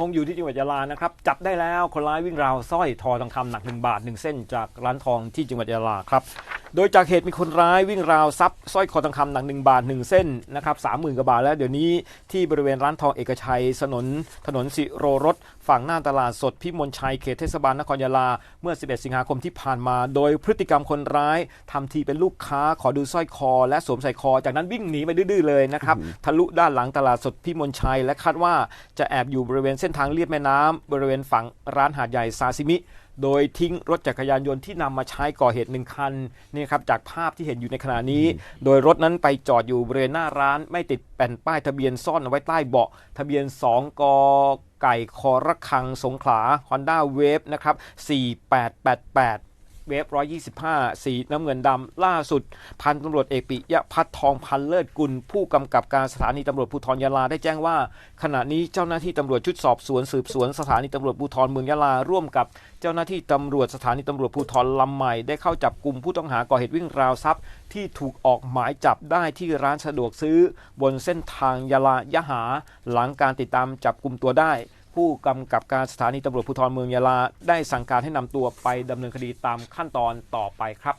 คงอยู่ที่จังหวัดยะลานะครับ จับได้แล้วคนร้ายวิ่งราวสร้อยทอทองคำหนัก 1 บาท 1 เส้นจากร้านทองที่จังหวัดยะลาครับ โดยจากเหตุมีคนร้ายวิ่งราวซับสร้อยคอทองคำหนัก1บาท1เส้นนะครับสามหมื่นกว่าบาทแล้วเดี๋ยวนี้ที่บริเวณร้านทองเอกชัยถนนถนนสิโรรสฝั่งหน้าตลาดสดพิมลชัยเขตเทศบาลนครยะลา เมื่อ 11 สิงหาคมที่ผ่านมา โดยพฤติกรรมคนร้ายทำทีเป็นลูกค้าขอดูสร้อยคอ และสวมใส่คอ จากนั้นวิ่งหนีไปดื้อเลยนะครับทะลุด้านหลังตลาดสดพิมลชัย และคาดว่าจะแอบอยู่บริเวณเส้นทางเลียบแม่น้ำบริเวณฝั่งร้านหาดใหญ่ซาซิมิ โดยทิ้งรถจักรยานยนต์ที่นำมาใช้ก่อเหตุหนึ่งคันนี่ครับจากภาพที่เห็นอยู่ในขณะนี้ โดยรถนั้นไปจอดอยู่บริเวณหน้าร้านไม่ติดแผ่นป้ายทะเบียนซ่อนเอาไว้ใต้เบาะ ทะเบียน 2 กไก่คอระคังสงขลา Honda Wave นะครับ4888 เวฟ125 สีน้ำเงินดำล่าสุด พันตำรวจเอกปิยะพัฒทองพันเลิศกุล ผู้กำกับการสถานีตำรวจภูธรยะลาได้แจ้งว่า ขณะนี้เจ้าหน้าที่ตำรวจชุดสอบสวนสืบสวนสถานีตำรวจภูธรเมืองยะลาร่วมกับเจ้าหน้าที่ตำรวจสถานีตำรวจภูธรลำใหม่ได้เข้าจับกลุ่มผู้ต้องหาก่อเหตุวิ่งราวทรัพย์ ที่ถูกออกหมายจับได้ที่ร้านสะดวกซื้อ บนเส้นทางยะลายะหา หลังการติดตามจับกลุ่มตัวได้ ผู้กำกับการสถานีตำรวจภูธรเมืองยะลา ได้สั่งการให้นำตัวไปดำเนินคดีตามขั้นตอนต่อไปครับ